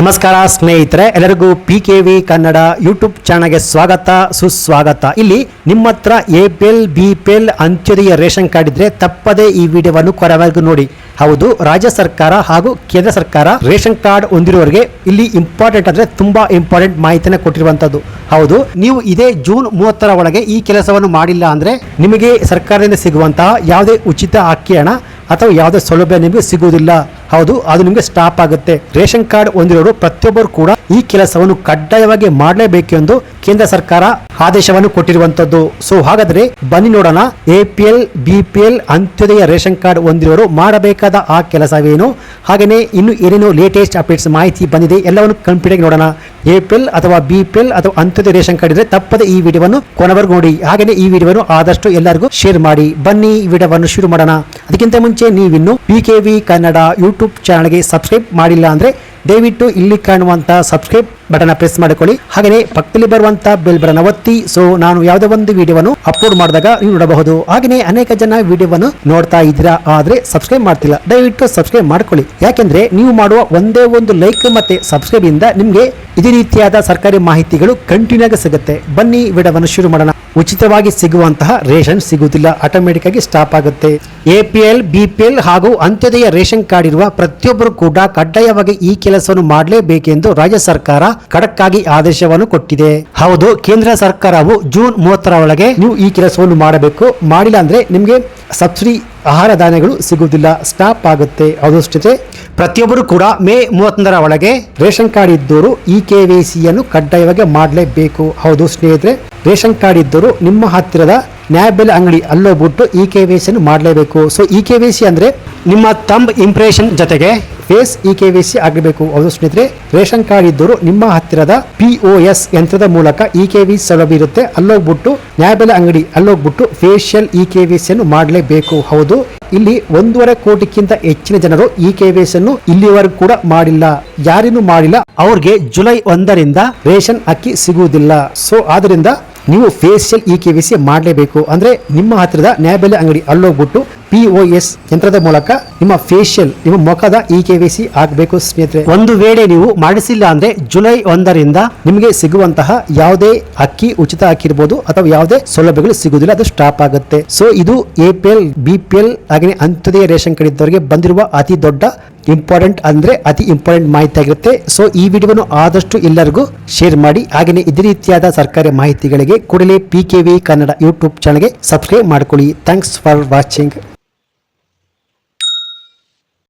ನಮಸ್ಕಾರ ಸ್ನೇಹಿತರೆ, ಎಲ್ಲರಿಗೂ P K V Kannada YouTube ಚಾನಲ್ಗೆ ಸ್ವಾಗತ, ಸುಸ್ವಾಗತ. ಇಲ್ಲಿ ನಿಮ್ಮ ಹತ್ರ A P L B P L Antyodaya ration card ಇದ್ರೆ ತಪ್ಪದೇ ಈ ವಿಡಿಯೋವನ್ನು ಕೊರವರೆಗೂ ನೋಡಿ. ಹೌದು, ರಾಜ್ಯ ಸರ್ಕಾರ ಹಾಗೂ ಕೇಂದ್ರ ಸರ್ಕಾರ ರೇಷನ್ ಕಾರ್ಡ್ ಹೊಂದಿರುವವರಿಗೆ ಇಲ್ಲಿ ಇಂಪಾರ್ಟೆಂಟ್ ಅಂದ್ರೆ ತುಂಬಾ ಇಂಪಾರ್ಟೆಂಟ್ ಮಾಹಿತಿಯನ್ನು ಕೊಟ್ಟಿರುವಂತದ್ದು. ಹೌದು, ನೀವು ಇದೇ ಜೂನ್ ಮೂವತ್ತರ ಒಳಗೆ ಈ ಕೆಲಸವನ್ನು ಮಾಡಿಲ್ಲ ಅಂದ್ರೆ ನಿಮಗೆ ಸರ್ಕಾರದಿಂದ ಸಿಗುವಂತಹ ಯಾವುದೇ ಉಚಿತ ಅಕ್ಕಿ ಹಣ ಅಥವಾ ಯಾವುದೇ ಸೌಲಭ್ಯ ನಿಮಗೆ ಸಿಗುವುದಿಲ್ಲ. ಹೌದು, ಅದು ನಿಮಗೆ ಸ್ಟಾಪ್ ಆಗುತ್ತೆ. ರೇಷನ್ ಕಾರ್ಡ್ ಹೊಂದಿರೋರು ಪ್ರತಿಯೊಬ್ಬರು ಕೂಡ ಈ ಕೆಲಸವನ್ನು ಕಡ್ಡಾಯವಾಗಿ ಮಾಡಲೇಬೇಕು ಎಂದು ಕೇಂದ್ರ ಸರ್ಕಾರ ಆದೇಶವನ್ನು ಕೊಟ್ಟಿರುವಂತದ್ದು. ಸೊ ಹಾಗಾದ್ರೆ ಬನ್ನಿ ನೋಡೋಣ. APL BPL Antyodaya ration card ಹೊಂದಿರುವರು ಮಾಡಬೇಕಾದ ಆ ಕೆಲಸವೇನು? ಹಾಗೆಯೇ ಇನ್ನು ಏನೇನು ಲೇಟೆಸ್ಟ್ ಅಪ್ಡೇಟ್ಸ್ ಮಾಹಿತಿ ಬಂದಿದೆ, ಎಲ್ಲವನ್ನು ಕಂಪ್ಲೀಟ್ ನೋಡೋಣ. ಎಪಿಎಲ್ ಅಥವಾ ಬಿಪಿಎಲ್ ಅಥವಾ ಅಂತ್ಯೋದಯ ರೇಷನ್ ಕಾರ್ಡ್ ಇದ್ರೆ ತಪ್ಪದೆ ಈ ವಿಡಿಯೋವನ್ನು ಕೊನೆವರೆಗೂ ನೋಡಿ. ಹಾಗೆಯೇ ಈ ವಿಡಿಯೋವನ್ನು ಆದಷ್ಟು ಎಲ್ಲರಿಗೂ ಶೇರ್ ಮಾಡಿ. ಬನ್ನಿ ಈ ವಿಡಿಯೋವನ್ನು ಶುರು ಮಾಡೋಣ. ಅದಕ್ಕಿಂತ ಮುಂಚೆ ನೀವಿನ್ನು P K V Kannada YouTube ಚಾನಲ್ಗೆ ಸಬ್ಸ್ಕ್ರೈಬ್ ಮಾಡಿಲ್ಲ ಅಂದ್ರೆ ದಯವಿಟ್ಟು ಇಲ್ಲಿ ಕಾಣುವಂತಹ ಸಬ್ಸ್ಕ್ರೈಬ್ ಬಟನ್ ಪ್ರೆಸ್ ಮಾಡಿಕೊಳ್ಳಿ. ಹಾಗೆಯೇ ಪಕ್ಕದಲ್ಲಿ ಬರುವಂತಹ ಬೆಲ್ ಬಟನ್ ಒತ್ತಿ. ಸೊ ನಾನು ಯಾವುದೇ ಒಂದು ವಿಡಿಯೋವನ್ನು ಅಪ್ಲೋಡ್ ಮಾಡಿದಾಗ ನೀವು ನೋಡಬಹುದು. ಹಾಗೆಯೇ ಅನೇಕ ಜನ ವಿಡಿಯೋವನ್ನು ನೋಡ್ತಾ ಇದ್ದೀರಾ, ಆದ್ರೆ ಸಬ್ಸ್ಕ್ರೈಬ್ ಮಾಡ್ತಿಲ್ಲ. ದಯವಿಟ್ಟು ಸಬ್ಸ್ಕ್ರೈಬ್ ಮಾಡ್ಕೊಳ್ಳಿ. ಯಾಕೆಂದ್ರೆ ನೀವು ಮಾಡುವ ಒಂದೇ ಒಂದು ಲೈಕ್ ಮತ್ತೆ ಸಬ್ಸ್ಕ್ರೈಬ್ ಇಂದ ನಿಮಗೆ ಇದೇ ರೀತಿಯಾದ ಸರ್ಕಾರಿ ಮಾಹಿತಿಗಳು ಕಂಟಿನ್ಯೂ ಆಗಿ ಸಿಗುತ್ತೆ. ಬನ್ನಿ, ವಿಡಿಯೋವನ್ನು ಶುರು ಮಾಡೋಣ. ಉಚಿತವಾಗಿ ಸಿಗುವಂತಹ ರೇಷನ್ ಸಿಗುವುದಿಲ್ಲ. ಆಟೋಮೆಟಿಕ್ ಆಗಿ ಸ್ಟಾಪ್ ಆಗುತ್ತೆ. A P L B P L ಹಾಗೂ ಅಂತ್ಯೋದಯ ರೇಷನ್ ಕಾರ್ಡ್ ಇರುವ ಪ್ರತಿಯೊಬ್ಬರು ಕೂಡ ಕಡ್ಡಾಯವಾಗಿ ಈ ಕೆಲಸವನ್ನು ಮಾಡಲೇಬೇಕೆಂದು ರಾಜ್ಯ ಸರ್ಕಾರ ಖಡಕ್ ಆದೇಶವನ್ನು ಕೊಟ್ಟಿದೆ. ಹೌದು, ಕೇಂದ್ರ ಸರ್ಕಾರವು ಜೂನ್ ಮೂವತ್ತರ ಒಳಗೆ ನೀವು ಈ ಕೆಲಸವನ್ನು ಮಾಡಬೇಕು. ಮಾಡಿಲ್ಲ ಅಂದ್ರೆ ನಿಮಗೆ ಸಬ್ಸಿಡಿ ಆಹಾರ ಧಾನ್ಯಗಳು ಸಿಗುವುದಿಲ್ಲ. ಸ್ಟಾಪ್ ಆಗುತ್ತೆ. ಅದಷ್ಟೇ ಪ್ರತಿಯೊಬ್ಬರು ಕೂಡ ಮೇ ಮೂವತ್ತೊಂದರ ಒಳಗೆ ರೇಷನ್ ಕಾರ್ಡ್ ಇದ್ದವರು ಇ ಕೆ ವಿ ಸಿಯನ್ನು ಕಡ್ಡಾಯವಾಗಿ ಮಾಡಲೇಬೇಕು. ಹೌದು, ಸ್ನೇಹಿತರೆ. ರೇಷನ್ ಕಾರ್ಡ್ ಇದ್ದರೂ ನಿಮ್ಮ ಹತ್ತಿರದ ನ್ಯಾಯಬೆಲೆ ಅಂಗಡಿ ಅಲ್ಲೋಗ್ಬಿಟ್ಟು ಇ ಕೆ ವಿ ಮಾಡಲೇಬೇಕು. So E K V C ಅಂದರೆ ನಿಮ್ಮ ತಂಬ್ ಇಂಪ್ರೆಷನ್ ಜೊತೆಗೆ face E K V C ಆಗಬೇಕು. ಹೌದು ಸ್ನೇಹಿತರೆ ರೇಷನ್ ಕಾರ್ಡ್ ಇದ್ದರೂ ನಿಮ್ಮ ಹತ್ತಿರದ ಪಿ ಒ ಎಸ್ ಯಂತ್ರದ ಮೂಲಕ ಇ ಕೆ ವಿ ಸೌಲಭ್ಯ ಇರುತ್ತೆ. ಅಲ್ಲೋಗ್ಬಿಟ್ಟು ನ್ಯಾಯಬೆಲೆ ಅಂಗಡಿ ಅಲ್ಲೋಗ್ಬಿಟ್ಟು ಫೇಶಿಯಲ್ ಇ ಕೆ ವಿ ಸಿಯನ್ನು ಮಾಡಲೇಬೇಕು. ಹೌದು, ಇಲ್ಲಿ ಒಂದೂವರೆ ಕೋಟಿಗಿಂತ ಹೆಚ್ಚಿನ ಜನರು ಇ ಕೆ ವಿ ಅನ್ನು ಇಲ್ಲಿವರೆಗೂ ಕೂಡ ಮಾಡಿಲ್ಲ. ಯಾರಿನೂ ಮಾಡಿಲ್ಲ. ಅವ್ರಿಗೆ ಜುಲೈ ಒಂದರಿಂದ ರೇಷನ್ ಅಕ್ಕಿ ಸಿಗುವುದಿಲ್ಲ. ಸೊ ಆದ್ರಿಂದ ನೀವು facial E K V C ಮಾಡಲೇಬೇಕು ಅಂದರೆ ನಿಮ್ಮ ಹತ್ತಿರದ ನ್ಯಾಯಬೆಲೆ ಅಂಗಡಿ ಅಲ್ಲೋಗ್ಬಿಟ್ಟು ಪಿ ಒ ಎಸ್ ಯಂತ್ರದ ಮೂಲಕ ನಿಮ್ಮ ಫೇಶಿಯಲ್ ನಿಮ್ಮ ಮುಖದ ಇ ಕೆ ವಿ ಸಿ ಆಗಬೇಕು ಸ್ನೇಹಿತರೆ. ಒಂದು ವೇಳೆ ನೀವು ಮಾಡಿಸಿಲ್ಲ ಅಂದ್ರೆ ಜುಲೈ ಒಂದರಿಂದ ನಿಮಗೆ ಸಿಗುವಂತಹ ಯಾವುದೇ ಅಕ್ಕಿ ಉಚಿತ ಅಕ್ಕಿ ಇರ್ಬೋದು ಅಥವಾ ಯಾವುದೇ ಸೌಲಭ್ಯಗಳು ಸಿಗುವುದಿಲ್ಲ, ಅದು ಸ್ಟಾಪ್ ಆಗುತ್ತೆ. ಸೊ ಇದು A P L B P L ಹಾಗೆ ಅಂತ್ಯೋದಯ ರೇಷನ್ ಕಾರ್ಡ್ ಬಂದಿರುವ ಅತಿ ದೊಡ್ಡ ಇಂಪಾರ್ಟೆಂಟ್ ಅಂದ್ರೆ ಅತಿ ಇಂಪಾರ್ಟೆಂಟ್ ಮಾಹಿತಿ ಆಗಿರುತ್ತೆ. ಸೊ ಈ ವಿಡಿಯೋವನ್ನು ಆದಷ್ಟು ಎಲ್ಲರಿಗೂ ಶೇರ್ ಮಾಡಿ. ಹಾಗೆಯೇ ಇದೇ ರೀತಿಯಾದ ಸರ್ಕಾರಿ ಮಾಹಿತಿಗಳಿಗೆ ಕೂಡಲೇ P K V Kannada YouTube ಚಾನಲ್ಗೆ ಸಬ್ಸ್ಕ್ರೈಬ್ ಮಾಡ್ಕೊಳ್ಳಿ. Thanks for watching